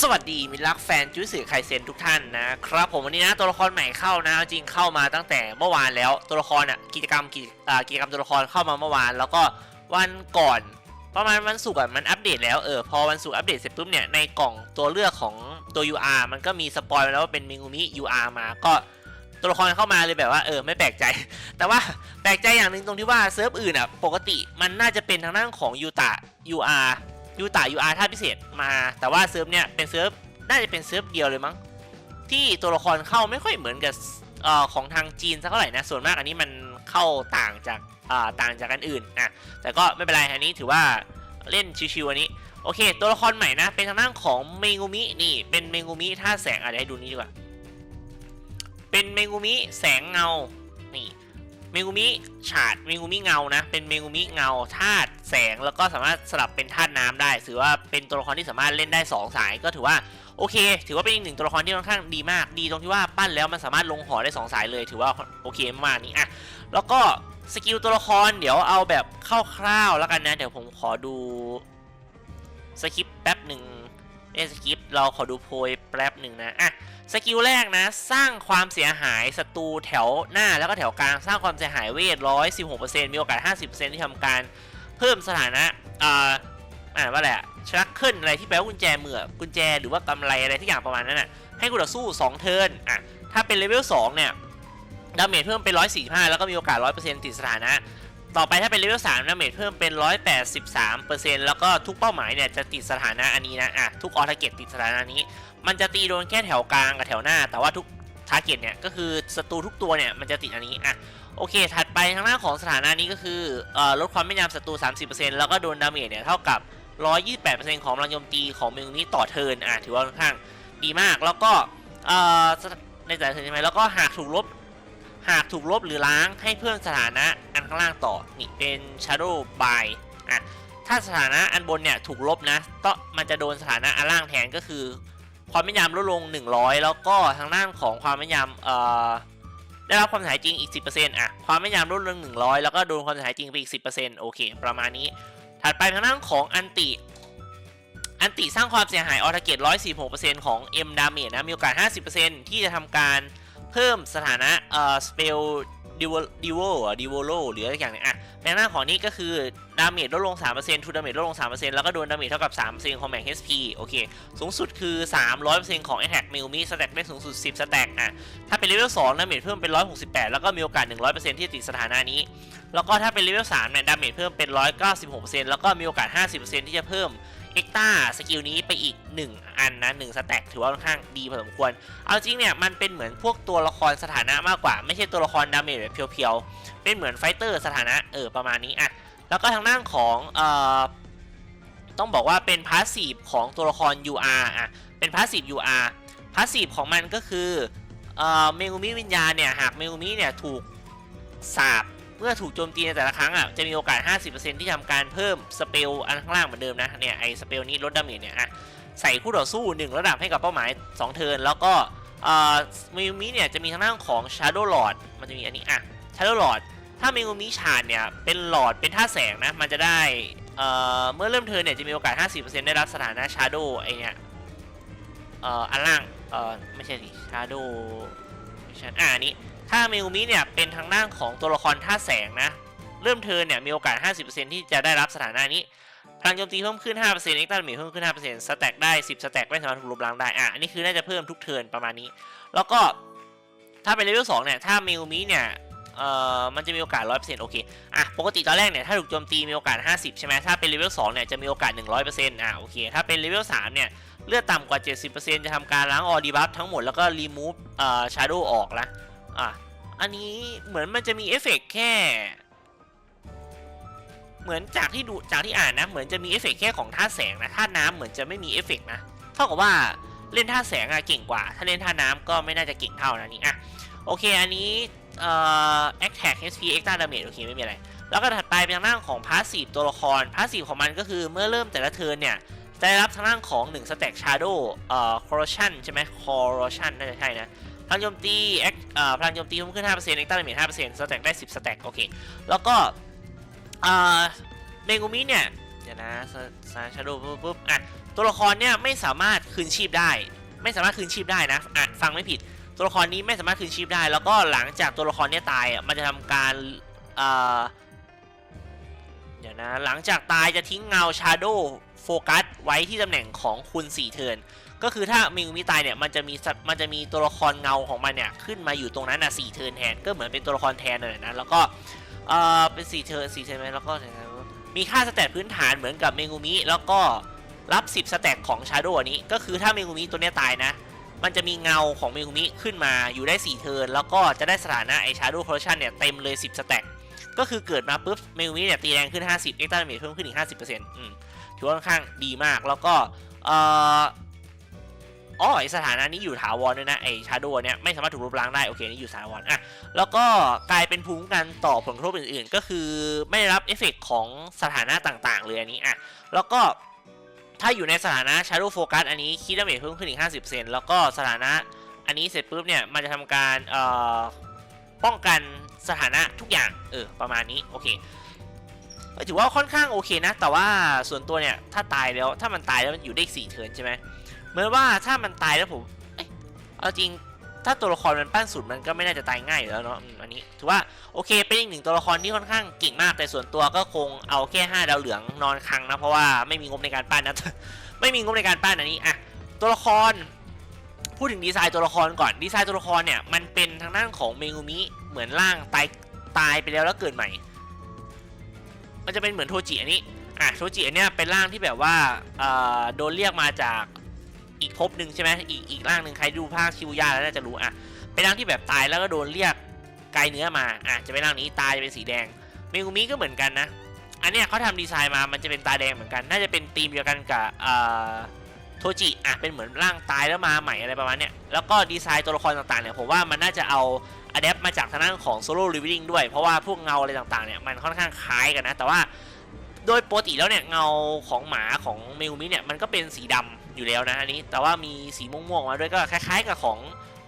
สวัสดีมิตรรักแฟนจุ้ยสื่อไคเซนทุกท่านนะครับผมวันนี้นะตัวละครใหม่เข้านะจริงเข้ามาตั้งแต่เมื่อวานแล้วตัวละครอะกิจกรรมกิจกิจกรรมตัวละครเข้ามาเมื่อวาน แล้วก็วันก่อนประมาณวันศุกร์มันอัปเดตแล้วเออพอวันศุกร์อัปเดตเสร็จปุ๊บเนี่ยในกล่องตัวเลือกของตัว UR มันก็มีสปอยล์แล้วว่าเป็นเมิงูมิ UR มาก็ตัวละครเข้ามาเลยแบบว่าเออไม่แปลกใจ แต่ว่าแปลกใจอย่างหนึ่งตรงที่ว่าเซิร์ฟอื่นอะปกติมันน่าจะเป็นทางด้านของยูตะ UR ยูตะ UR ท่าพิเศษมา แต่ว่าเซิร์ฟเนี่ยเป็นเซิร์ฟน่าจะเป็นเซิร์ฟเดียวเลยมั้งที่ตัวละครเข้าไม่ค่อยเหมือนกับออของทางจีนสักเท่าไหร่นะส่วนมากอันนี้มันเข้าต่างจากต่างจากอันอื่นนะแต่ก็ไม่เป็นไรอันนี้ถือว่าเล่นชิวๆอันนี้โอเค ตัวละครใหม่นะ เป็นทางด้านของเมงูมินี่เป็นเมงูมิท่าแสงอะไรให้ดูนี้ดีกว่า เป็นเมงูมิแสงเงา เมงูมิฉาดเมงูมิเงานะ เป็นเมงูมิเงาธาตุแสงแล้วก็สามารถสลับเป็นธาตุน้ำได้ ถือว่าเป็นตัวละครที่สามารถเล่นได้ 2 สายก็ถือว่าโอเค ถือว่าเป็นอีกหนึ่งตัวละครที่ค่อนข้างดีมาก ดีตรงที่ว่าปั้นแล้วมันสามารถลงหอได้ 2 สายเลย ถือว่าโอเคมากๆนี่อะแล้วก็สกิลตัวละครเดี๋ยวเอาแบบคร่าวๆแล้วกันนะ เดี๋ยวผมขอดูสคริปต์แป๊บหนึ่งเอ้ยสคริปต์เราขอดูโพยแป๊บหนึ่งนะอะ สกิลแรกนะ สร้างความเสียหายศัตรูแถวหน้าแล้วก็แถวกลางสร้างความเสียหายเวทร้อยสิบหกเปอร์เซ็นต์มีโอกาสห้าสิบเปอร์เซ็นต์ที่ทำการเพิ่มสถานะอ่าอ่านว่าอะไรอะชักขึ้นอะไรที่แปลว่ากุญแจเมือกุญแจหรือว่ากำไรอะไรที่อย่างประมาณนั้นน่ะให้กูต่อสู้2เทิร์นอะถ้าเป็นเลเวล2เนี่ยดาเมจเพิ่มเป็น145แล้วก็มีโอกาส100%ติดสถานะต่อไปถ้าเป็นเลเวล3ดาเมจเพิ่มเป็น 183%แล้วก็ทุกเป้าหมายเนี่ยจะติดสถานะอันนี้นะอะทุกออทาเกตติดสถานะนี้ มันจะตีโดนแค่แถวกลางกับแถวหน้า แต่ว่าทุกทาร์เก็ตเนี่ยก็คือศัตรูทุกตัวเนี่ยมันจะติดอันนี้อะโอเค ถัดไปทางหน้าของสถานะนี้ก็คือเอ่อลดความแม่นยำศัตรู 30%แล้วก็โดนดาเมจเนี่ยเท่ากับ 128%ของพลังโจมตีของเมนูนี้ต่อเทินอะถือว่าค่อนข้างดีมากแล้วก็เอ่อในแต่เทินใช่ไหมแล้วก็หากถูกลบหากถูกลบหรือล้างให้เพิ่มสถานะอันข้างล่างต่อนี่เป็น Shadow by อะถ้าสถานะอันบนเนี่ยถูกลบนะก็มันจะโดนสถานะอันล่างแทนก็คือ ความแม่นยำลดลง 100 แล้วก็ทางด้านของความแม่นยำเอ่อได้รับความเสียหายจริงอีก 10%อะความแม่นยำลดลง 100 แล้วก็โดนความเสียหายจริงไปอีก 10%โอเค ประมาณนี้ ถัดไปทางด้านของอันติอันติสร้างความเสียหายออทาเกต146%ของ M ดาเมจนะมีโอกาส 50%ที่จะทำการเพิ่มสถานะเอ่อ spell d i v o d i v o อะ d i v o l o หรืออะไรอย่างเนี้ยอะในหน้าของนี้ก็คือดาเมจลดลง 3%ทูดาเมจลดลง 3%แล้วก็โดนดาเมจเท่ากับ 3%ของแบ่ง HP โอเค สูงสุดคือ 300%ของ Attack มิวมีสแต็กได้สูงสุด 10สแต็กอะ ถ้าเป็นเลเวล2ดาเมจเพิ่มเป็น 168 แล้วก็มีโอกาส 100%ที่จะติดสถานะนี้ แล้วก็ถ้าเป็นเลเวล3เนี่ยดาเมจเพิ่มเป็น 196%แล้วก็มีโอกาส 50%ที่จะเพิ่ม เอ็กตาสกิลนี้ไปอีก 1 อันนะ1สแต็กถือว่าค่อนข้างดีพอสมควร เอาจริงเนี่ย มันเป็นเหมือนพวกตัวละครสถานะมากกว่า ไม่ใช่ตัวละครดาเมจแบบเพียวๆ เป็นเหมือนไฟเตอร์สถานะ เออ ประมาณนี้อะ แล้วก็ทางด้านของเอ่อต้องบอกว่าเป็นพาสซีฟของตัวละคร UR อะ เป็นพาสซีฟ UR พาสซีฟของมันก็คือเอ่อเมงูมิวิญญาณเนี่ย หากเมงูมิเนี่ยถูกสาบ เมื่อถูกโจมตีในแต่ละครั้งอะจะมีโอกาส 50%ที่ทำการเพิ่มสเปลอันข้างล่างเหมือนเดิมนะเนี่ยไอ้สเปลนี้ลดดาเมจเนี่ยอะใส่คู่ต่อสู้ 1 ระดับให้กับเป้าหมาย 2 เทิร์นแล้วก็เอ่อมงูมิเนี่ยจะมีทางด้านของ Shadow Lord มันจะมีอันนี้อะ Shadow Lord ถ้าเมงูมิชาดเนี่ยเป็นหลอดเป็นท่าแสงนะมันจะได้เอ่อเมื่อเริ่มเทิร์นเนี่ยจะมีโอกาส 50%ได้รับสถานะ Shadow ไอเนี่ยเอ่ออันล่างเอ่อไม่ใช่สิ Shadow ไม่ใช่อ่าอันนี้ ถ้าเมงูมิเนี่ยเป็นทางด้านของตัวละครท่าแสงนะ เริ่มเทินเนี่ยมีโอกาส 50%ที่จะได้รับสถานะนี้พลังโจมตีเพิ่มขึ้น 5%เอ็กซ์ต้าเมจเพิ่มขึ้น 5%สแต็กได้ 10 สแต็กไม่สามารถถูกลบล้างได้ อะ อันนี้คือน่าจะเพิ่มทุกเทิร์นประมาณนี้ แล้วก็ถ้าเป็นเลเวล2เนี่ย ถ้าเมลมิเนี่ย เอ่อ มันจะมีโอกาส 100%โอเค อะ ปกติตอนแรกเนี่ย ถ้าถูกโจมตีมีโอกาส 50 ใช่ไหมถ้าเป็นเลเวล2เนี่ย จะมีโอกาส 100%อะ โอเค ถ้าเป็นเลเวล3เนี่ย เลือดต่ำกว่า 70%จะทำการล้างออดีบัฟทั้งหมดแล้วก็รีมูฟเอ่อชาร์โดออกนะ อะ อันนี้เหมือนมันจะมีเอฟเฟกต์แค่ เหมือนจากที่ดูจากที่อ่านนะ เหมือนจะมีเอฟเฟกต์แค่ของท่าแสงนะท่าน้ำเหมือนจะไม่มีเอฟเฟกต์นะเท่ากับว่าเล่นท่าแสงอะเก่งกว่า ถ้าเล่นท่าน้ำก็ไม่น่าจะเก่งเท่านะนี่อะโอเคอันนี้เอ่อ attack HP extra damage โอเคไม่มีอะไร แล้วก็ถัดไปเป็นทางด้านของ passive ตัวละคร passive ของมันก็คือเมื่อเริ่มแต่ละเทิร์นเนี่ยจะได้รับทางด้านของ1 stack shadow เอ่อ corrosion ใช่ไหม corrosion น่าจะใช่นะ พลังโจมตี act เอ่อพลังโจมตีเพิ่มขึ้น5% extra damage 5% stack ได้ 10 stack โอเค แล้วก็เอ่อเมงูมิเนี่ยเดี๋ยวนะซาชาโดปุ๊บปุ๊บอะตัวละครเนี่ยไม่สามารถคืนชีพได้ ไม่สามารถคืนชีพได้นะอะฟังไม่ผิด ตัวละครนี้ไม่สามารถคืนชีพได้ แล้วก็หลังจากตัวละครเนี่ยตายอะมันจะทำการเอ่อเดี๋ยวนะหลังจากตายจะทิ้งเงา Shadow โฟกัสไว้ที่ตำแหน่งของคุณ4เทิร์น ก็คือถ้ามิงมิตายเนี่ยมันจะมีมันจะมีตัวละครเงาของมันเนี่ยขึ้นมาอยู่ตรงนั้นนะสี่เทิร์นแทนก็เหมือนเป็นตัวละครแทนเลยนะแล้วก็เออเป็นสี่เทิร์นสี่เทิร์นไหมแล้วก็มีค่าสแตทพื้นฐานเหมือนกับเมงูมิแล้วก็รับ 10 สแต็กของ Shadow อันนี้ ก็คือถ้าเมงูมิตัวเนี้ยตายนะ มันจะมีเงาของเมงูมิขึ้นมาอยู่ได้ 4 เทิร์นแล้วก็จะได้สถานะไอ Shadow Collection เนี่ยเต็มเลย 10 สแต็กก็คือเกิดมาปุ๊บเมงูมิเนี่ยตีแรงขึ้น 50 Extra Damage เพิ่มขึ้นอีก 50%อืมถือว่าค่อนข้างดีมากแล้วก็เอ่อ อ๋อไอสถานะนี้อยู่ถาวรด้วยนะไอ Shadow เนี่ยไม่สามารถถูกลบล้างได้โอเคนี่อยู่ถาวรอะแล้วก็กลายเป็นภูมิคุ้มกันต่อผลกระทบอื่นๆ ก็คือไม่ได้รับเอฟเฟกต์ของสถานะต่างๆเลยอันนี้อะแล้วก็ถ้าอยู่ในสถานะ Shadow Focus อันนี้คิดดาเมจเพิ่มขึ้นอีก 50%แล้วก็สถานะอันนี้เสร็จปุ๊บเนี่ยมันจะทำการเอ่อป้องกันสถานะทุกอย่างเออประมาณนี้โอเคก็ถือว่าค่อนข้างโอเคนะ แต่ว่าส่วนตัวเนี่ยถ้าตายแล้วถ้ามันตายแล้วมันอยู่ได้อีกสี่เทิร์นใช่ไหม เหมือนว่าถ้ามันตายแล้วผมเอ้ยเอาจริงถ้าตัวละครมันปั้นสุดมันก็ไม่น่าจะตายง่ายอยู่แล้วเนาะอืมอันนี้ถือว่าโอเคเป็นอีกหนึ่งตัวละครที่ค่อนข้างเก่งมากแต่ส่วนตัวก็คงเอาแค่ 5 ดาวเหลืองนอนคลังนะเพราะว่าไม่มีงบในการปั้นนะไม่มีงบในการปั้นอันนี้อะตัวละคร พูดถึงดีไซน์ตัวละครก่อนดีไซน์ตัวละครเนี่ยมันเป็นทางด้านของเมงูมิเหมือนร่างตายตายไปแล้วแล้วเกิดใหม่ มันจะเป็นเหมือนโทจิอันนี้อะโทจิอันเนี้ยเป็นร่างที่แบบว่าเอ่อโดนเรียกมาจาก อีกภพหนึ่งใช่ไหมอีกอีกร่างหนึ่งใครดูภาคคิวยาแล้วน่าจะรู้อะเป็นร่างที่แบบตายแล้วก็โดนเรียกกายเนื้อมาอะจะเป็นร่างนี้ตายจะเป็นสีแดงเมงูมิก็เหมือนกันนะ อันเนี้ยเขาทำดีไซน์มามันจะเป็นตาแดงเหมือนกัน น่าจะเป็นธีมเดียวกันกับเอ่อโทจิอะเป็นเหมือนร่างตายแล้วมาใหม่อะไรประมาณเนี้ยแล้วก็ดีไซน์ตัวละครต่างๆเนี่ยผมว่ามันน่าจะเอาอะแดปมาจากทางด้านของโซโล่รีวิ i ิ g ด้วยเพราะว่าพวกเงาอะไรต่างๆเนี่ยมันค่อนข้างคล้ายกันนะแต่ว่าโดยปกติแล้วเนี่ยเงาของหมาของเมงูมิเนี่ยมันก็เป็นสีดำ อยู่แล้วนะอันนี้ แต่ว่ามีสีม่วงๆมาด้วยก็คล้ายๆกับของ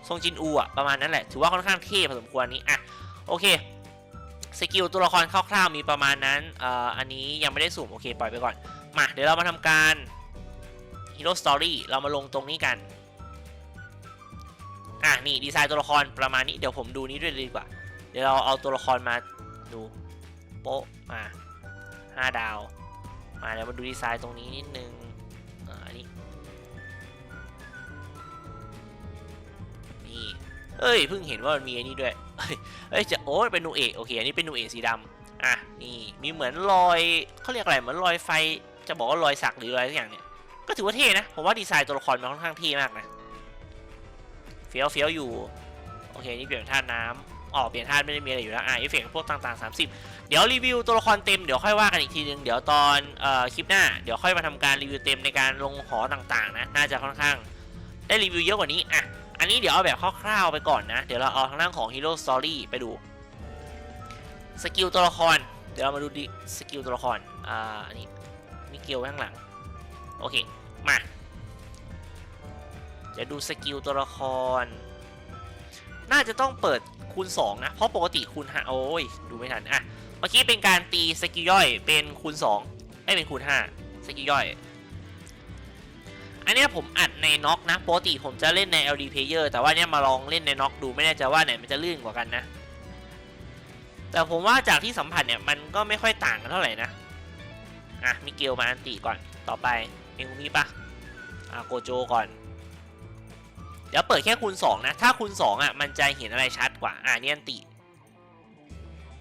ทรงจินอูอะประมาณนั้นแหละ ถือว่าค่อนข้างเท่พอสมควรนี้อะโอเคสกิลตัวละครคร่าวๆมีประมาณนั้นอ่ออันนี้ยังไม่ได้สุ่มโอเคปล่อยไปก่อน มา เดี๋ยวเรามาทำการ Hero Story เรามาลงตรงนี้กัน อะนี่ดีไซน์ตัวละครประมาณนี้เดี๋ยวผมดูนี้ด้วยดีกว่า เดี๋ยวเราเอาตัวละครมาดูโป๊ะมาห้าดาว มาเดี๋ยวมาดูดีไซน์ตรงนี้นิดนึงอ่าอันนี้ นี่เอ้ยเพิ่งเห็นว่ามันมีอันนี้ด้วยเอ้ยจะโอ้เป็นนูเอะโอเคอันนี้เป็นนูเอะสีดำอะนี่มีเหมือนรอยเขาเรียกอะไรเหมือนรอยไฟจะบอกว่ารอยสักหรืออะไรสักอย่างเนี่ยก็ถือว่าเท่นะผมว่าดีไซน์ตัวละครมันค่อนข้างเท่มากนะเฟี้ยวเฟี้ยวอยู่โอเคนี่เปลี่ยนเป็นธาตุน้ำอ๋อเปลี่ยนธาตุไม่ได้มีอะไรอยู่แล้วอะเอฟเฟกต์พวกต่างๆ 30 เดี๋ยวรีวิวตัวละครเต็มเดี๋ยวค่อยว่ากันอีกทีนึงเดี๋ยวตอนเอ่อคลิปหน้าเดี๋ยวค่อยมาทำการรีวิวเต็มในการลงหอต่างๆนะน่าจะค่อนข้าง ได้รีวิวเยอะกว่านี้อะ อันนี้เดี๋ยวเอาแบบคร่าวๆไปก่อนนะ เดี๋ยวเราเอาทางด้านของ Hero Story ไปดู สกิลตัวละคร เดี๋ยวเรามาดูดิสกิลตัวละคร อ่า อันนี้มีเกลียวข้างหลัง โอเค มาจะดูสกิลตัวละคร น่าจะต้องเปิดคูณ 2 นะ เพราะปกติคูณ5โอ้ย ดูไม่ทัน อะ เมื่อกี้เป็นการตีสกิลย่อยเป็นคูณ2ไม่เป็นคูณ5สกิลย่อย อันนี้ผมอัดในน็อกนะปกติผมจะเล่นใน LD Player แต่ว่าเนี้ยมาลองเล่นในน็อกดูไม่แน่ใจว่าไหนมันจะลื่นกว่ากันนะ แต่ผมว่าจากที่สัมผัสเนี่ยมันก็ไม่ค่อยต่างกันเท่าไหร่นะอะมิเกลมาอันติก่อนต่อไปเองมีปะอะโกโจก่อน เดี๋ยวเปิดแค่คูณ2นะ ถ้าคูณ2อะมันจะเห็นอะไรชัดกว่า อะนี่อันติ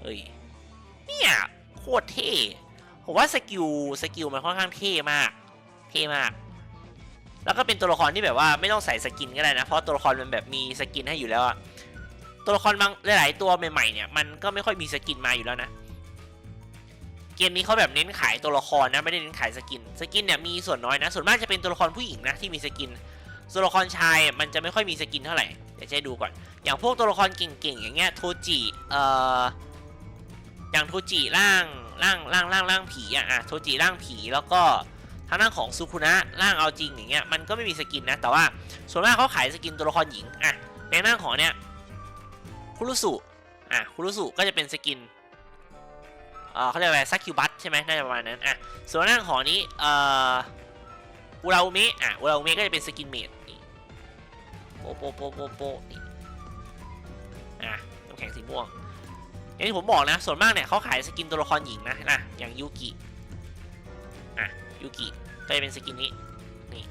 เฮ้ยเนี่ยโคตรเท่ผมว่าสกิลสกิลมันค่อนข้างเท่มาก เท่มาก แล้วก็เป็นตัวละครที่แบบว่าไม่ต้องใส่สกินก็ได้นะ เพราะตัวละครมันแบบมีสกินให้อยู่แล้วอะตัวละครบางหลาย ๆ ตัวใหม่ ๆ เนี่ยมันก็ไม่ค่อยมีสกินมาอยู่แล้วนะ เกมนี้เขาแบบเน้นขายตัวละครนะไม่ได้เน้นขายสกิน สกินเนี่ยมีส่วนน้อยนะ ส่วนมากจะเป็นตัวละครผู้หญิงนะที่มีสกิน ตัวละครชายมันจะไม่ค่อยมีสกินเท่าไหร่ เดี๋ยวจะให้ดูก่อน อย่างพวกตัวละครเก่ง ๆ อย่างเงี้ยโทจิเอ่อ อย่างโทจิร่างร่างร่างร่างร่างผีอะอะโทจิร่างผีแล้วก็ ทางด้านของซูคุนะร่างเอาจริงอย่างเงี้ยมันก็ไม่มีสกินนะแต่ว่าส่วนมากเขาขายสกินตัวละครหญิงอะในร่างของเนี้ยคุรุสุอะคุรุสุก็จะเป็นสกินเอ่อเขาเรียกอะไรซักคิวบัตใช่ไหมน่าจะประมาณนั้นอะส่วนร่างของนี้เอ่ออุราอุเมะอะอุราอุเมะก็จะเป็นสกินเมดนี่โปโปโปโปโปนี่อะน้ำแข็งสีม่วงอย่างที่ผมบอกนะส่วนมากเนี่ยเขาขายสกินตัวละครหญิงนะนะอย่างยูกิอะ ยูกิก็จะเป็นสกินนี้นี่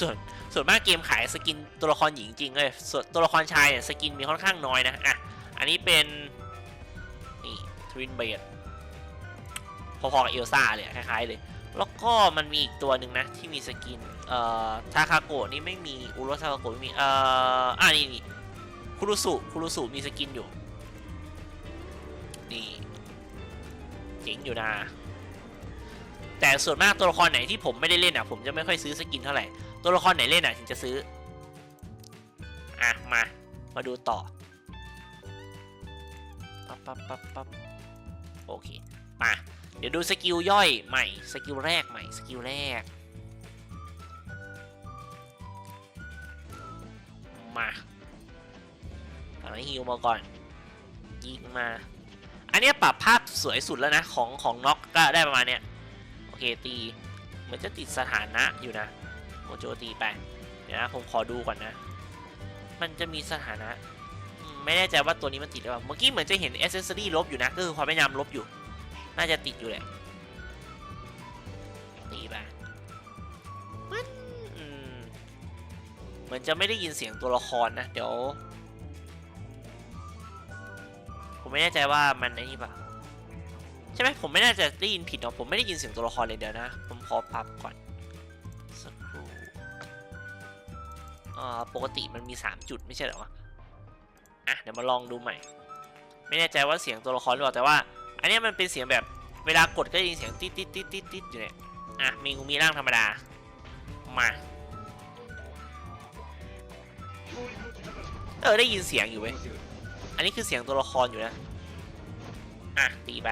ส่วนส่วนมากเกมขายสกินตัวละครหญิงจริงเลยส่วนตัวละครชายเนี่ยสกินมีค่อนข้างน้อยนะอะอันนี้เป็นนี่ทวินเบดพอๆกับเอลซ่าเลยคล้ายๆเลย แล้วก็มันมีอีกตัวหนึ่งนะที่มีสกินเอ่อทาคาโกะนี่ไม่มีอุโรทาคาโกะไม่มีเอ่ออ่านี่นี่คุรุสุคุรุสุมีสกินอยู่นี่เจ๋งอยู่นะ แต่ส่วนมากตัวละครไหนที่ผมไม่ได้เล่นอะ ผมจะไม่ค่อยซื้อสกินเท่าไหร่ ตัวละครไหนเล่นอะถึงจะซื้อ อะ มา มาดูต่อ ปั๊บปั๊บปั๊บปั๊บโอเค มา เดี๋ยวดูสกิลย่อยใหม่ สกิลแรกใหม่ สกิลแรก มาเอาให้ฮิวมาก่อน ยิงมา อันนี้ปรับภาพสวยสุดแล้วนะ ของของน็อกก็ได้ประมาณเนี้ย เคตีเหมือนจะติดสถานะอยู่นะโมโจตีไปเดี๋ยวนะผมขอดูก่อนนะ มันจะมีสถานะ ไม่แน่ใจว่าตัวนี้มันติดหรือเปล่าเมื่อกี้เหมือนจะเห็น a อ c e s s o r y ลบอยู่นะก็คือความพยายามลบอยู่ น่าจะติดอยู่แหละตีไปมันเหมือนจะไม่ได้ยินเสียงตัวละครนะ เดี๋ยว ผมไม่แน่ใจว่ามันไอ้นี่ปะใช่ไหมผมไม่น่าจะได้ยินผิดเนาะผมไม่ได้ยินเสียงตัวละครเลยเดี๋ยวนะ ผมขอปรับก่อนสักครู่อ่าปกติมันมี 3 จุดไม่ใช่เหรอวะอะเดี๋ยวมาลองดูใหม่ ไม่แน่ใจว่าเสียงตัวละครหรือเปล่าแต่ว่า อันนี้มันเป็นเสียงแบบเวลากดก็ได้ยินเสียงติดติดติดติดติ๊ดอยู่เนี่ยอะมีงูมีร่างธรรมดามาเออได้ยินเสียงอยู่เว้ยอันนี้คือเสียงตัวละครอยู่นะอะตีไป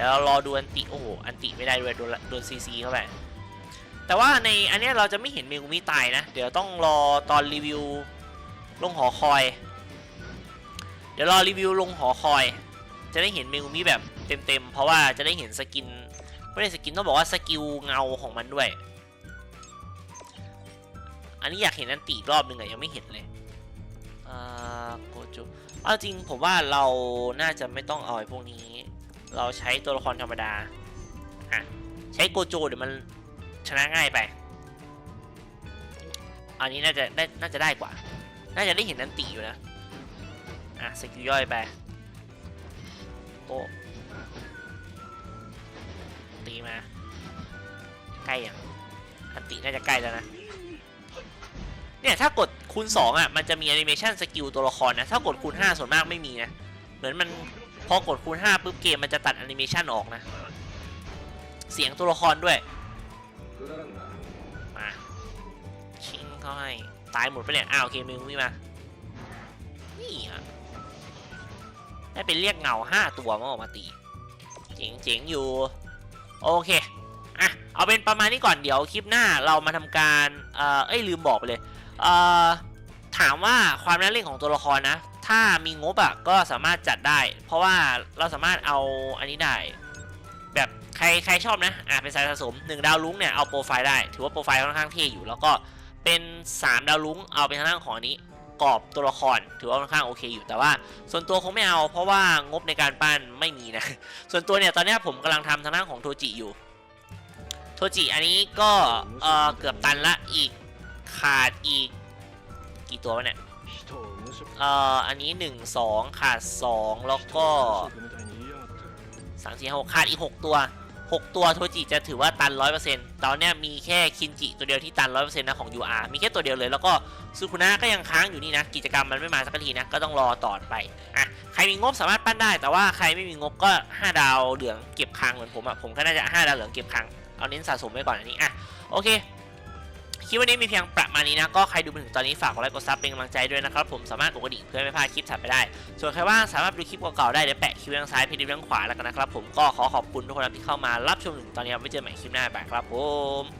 ดี๋ยวเรารอดูอันติโอ้โหอันติไม่ได้ด้วยโดนโดนซีซีเข้าไปแต่ว่าในอันเนี้ยเราจะไม่เห็นเมงูมิตายนะ เดี๋ยวต้องรอตอนรีวิวลงหอคอย เดี๋ยวรอรีวิวลงหอคอย จะได้เห็นเมงูมิแบบเต็มๆ เพราะว่าจะได้เห็นสกินไม่ได้สกินต้องบอกว่าสกิลเงาของมันด้วย อันนี้อยากเห็นอันติอีรอบหนึ่งอะยังไม่เห็นเลยอ่าโกจูเอาจริงผมว่าเราน่าจะไม่ต้องเอาไอ้พวกนี้ เราใช้ตัวละครธรรมดาอะใช้โกโจเดี๋ยวมันชนะง่ายไป อันนี้น่าจะได้น่าจะได้กว่า น่าจะได้เห็นอันติอยู่นะ อะสกิลย่อยไปโปะตีมา ใกล้ยังอันติน่าจะใกล้แล้วนะ เนี่ยถ้ากดคูณ2อะมันจะมีแอนิเมชันสกิลตัวละครนะ ถ้ากดคูณ5ส่วนมากไม่มีนะ เหมือนมัน พอกดคูณ5ปุ๊บเกมมันจะตัดแอนิเมชันออกนะ เสียงตัวละครด้วย มาชิงเขาให้ ตายหมดไปเนี่ย อ้าวโอเคมึงมีมา นี่อะได้เป็นเรียกเงา 5 ตัวมาออกมาตี เจ๋งเจ๋งอยู่ โอเคอะเอาเป็นประมาณนี้ก่อนเดี๋ยวคลิปหน้าเรามาทำการ เอ่อ เอ้ยลืมบอกไปเลย เอ่อ ถามว่าความน่าเล่นของตัวละครนะ ถ้ามีงบอะก็สามารถจัดได้ เพราะว่าเราสามารถเอาอันนี้ได้ แบบใครใครชอบนะอะเป็นสายสะสม1ดาวลุ้งเนี่ยเอาโปรไฟล์ได้ ถือว่าโปรไฟล์ค่อนข้างเท่อยู่ แล้วก็เป็น 3 ดาวลุ้งเอาไปทางด้านของอันนี้กรอบตัวละครถือว่าค่อนข้างโอเคอยู่แต่ว่า ส่วนตัวคงไม่เอาเพราะว่างบในการปั้นไม่มีนะ ส่วนตัวเนี่ยตอนนี้ผมกำลังทำทางด้านของโทจิอยู่ โทจิอันนี้ก็เออเกือบตันละอีกขาดอีก กี่ตัววะเนี่ย เอ่ออันนี้ 1 2 ขาด 2 แล้วก็ 3 4 6 ขาดอีก 6 ตัว 6 ตัวโทจิจะถือว่าตัน 100%ตอนเนี้ยมีแค่คินจิตัวเดียวที่ตัน 100%นะของ UR มีแค่ตัวเดียวเลยแล้วก็ซูคุนะก็ยังค้างอยู่นี่นะ กิจกรรมมันไม่มาสักทีนะ ก็ต้องรอต่อไปอะใครมีงบสามารถปั้นได้ แต่ว่าใครไม่มีงบก็ 5 ดาวเหลืองเก็บค้างเหมือนผมอะผมก็น่าจะ 5 ดาวเหลืองเก็บค้างเอาเน้นสะสมไว้ก่อนอันนี้อะโอเค คลิปวันนี้มีเพียงประมาณนี้นะ ก็ใครดูมาถึงตอนนี้ฝากกดไลค์กดซับเป็นกำลังใจด้วยนะครับผมสามารถกดกระดิ่งเพื่อไม่พลาดคลิปถัดไปได้ ส่วนใครว่างสามารถดูคลิปเก่าๆได้เดี๋ยวแปะคลิปทางซ้ายเพจทางขวาแล้วกันนะครับผมก็ขอขอบคุณทุกคนที่เข้ามารับชมถึงตอนนี้ไว้เจอใหม่คลิปหน้าบ่ายครับผม